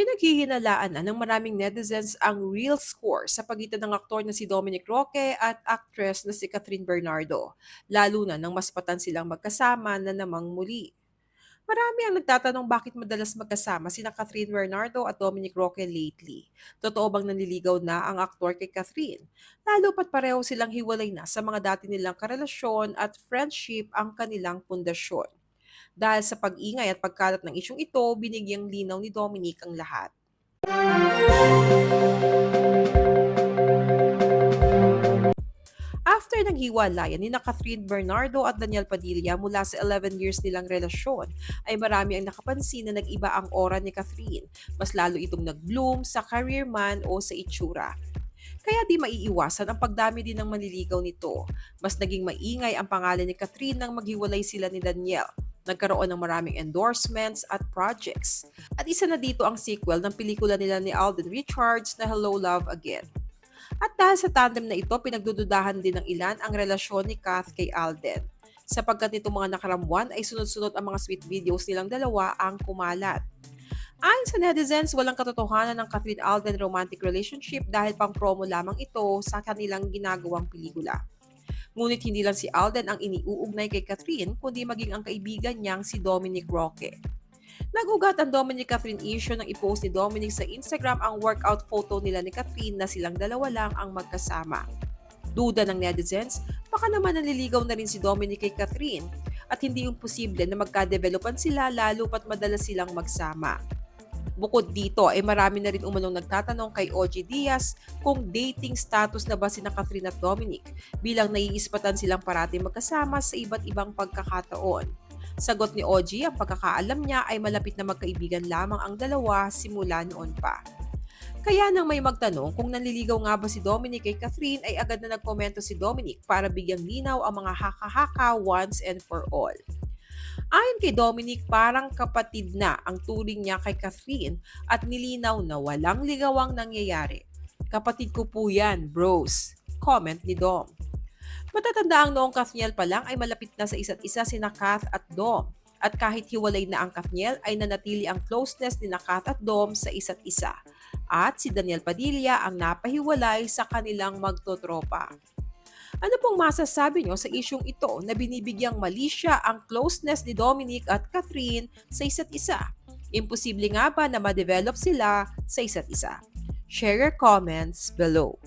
Pinaghihinalaan na ng maraming netizens ang real score sa pagitan ng aktor na si Dominic Roque at actress na si Catherine Bernardo, lalo na nang maspatan silang magkasama na namang muli. Marami ang nagtatanong bakit madalas magkasama sina Catherine Bernardo at Dominic Roque lately. Totoo bang nanliligaw na ang aktor kay Catherine? Lalo pat pareho silang hiwalay na sa mga dati nilang karelasyon at friendship ang kanilang pundasyon. Dahil sa pag-ingay at pagkalat ng isyong ito, binigyang linaw ni Dominic ang lahat. After ng hiwalayan ni na Catherine Bernardo at Daniel Padilla mula sa 11 years nilang relasyon, ay marami ang nakapansin na nag-iba ang aura ni Catherine. Mas lalo itong nag-bloom sa career man o sa itsura. Kaya di maiiwasan ang pagdami din ng manliligaw nito. Mas naging maingay ang pangalan ni Catherine nang maghiwalay sila ni Daniel. Nagkaroon ng maraming endorsements at projects. At isa na dito ang sequel ng pelikula nila ni Alden Richards na Hello Love Again. At dahil sa tandem na ito, pinagdududahan din ng ilan ang relasyon ni Kath kay Alden. Sapagkat nitong mga nakaramwan ay sunod-sunod ang mga sweet videos nilang dalawa ang kumalat. Ayon sa netizens, walang katotohanan ng Catherine Alden romantic relationship dahil pang promo lamang ito sa kanilang ginagawang pelikula. Ngunit hindi lang si Alden ang iniuugnay kay Catherine, kundi maging ang kaibigan niyang si Dominic Roque. Nagugat ang Dominic Catherine issue nang i-post ni Dominic sa Instagram ang workout photo nila ni Catherine na silang dalawa lang ang magkasama. Duda ng netizens, baka naman naliligaw na rin si Dominic kay Catherine at hindi yung posible na magka-developan sila lalo pat madalas silang magsama. Bukod dito ay marami na rin umanong nagtatanong kay OG Diaz kung dating status na ba si na Catherine at Dominic bilang naiispatan silang parati magkasama sa iba't ibang pagkakataon. Sagot ni OG, ang pagkakaalam niya ay malapit na magkaibigan lamang ang dalawa simula noon pa. Kaya nang may magtanong kung nanliligaw nga ba si Dominic kay Catherine ay agad na nagkomento si Dominic para bigyang linaw ang mga haka-haka once and for all. Ayon kay Dominic, parang kapatid na ang turing niya kay Catherine at nilinaw na walang ligawang nangyayari. Kapatid ko po yan, bros. Comment ni Dom. Matatanda ang noong Kathniel pa lang ay malapit na sa isa't isa sina Kath at Dom. At kahit hiwalay na ang Kathniel ay nanatili ang closeness ni Kath at Dom sa isa't isa. At si Daniel Padilla ang napahiwalay sa kanilang magtotropa. Ano pong masasabi nyo sa isyong ito na binibigyang mali ang closeness ni Dominic at Catherine sa isa't isa? Imposible nga ba na ma-develop sila sa isa't isa? Share your comments below.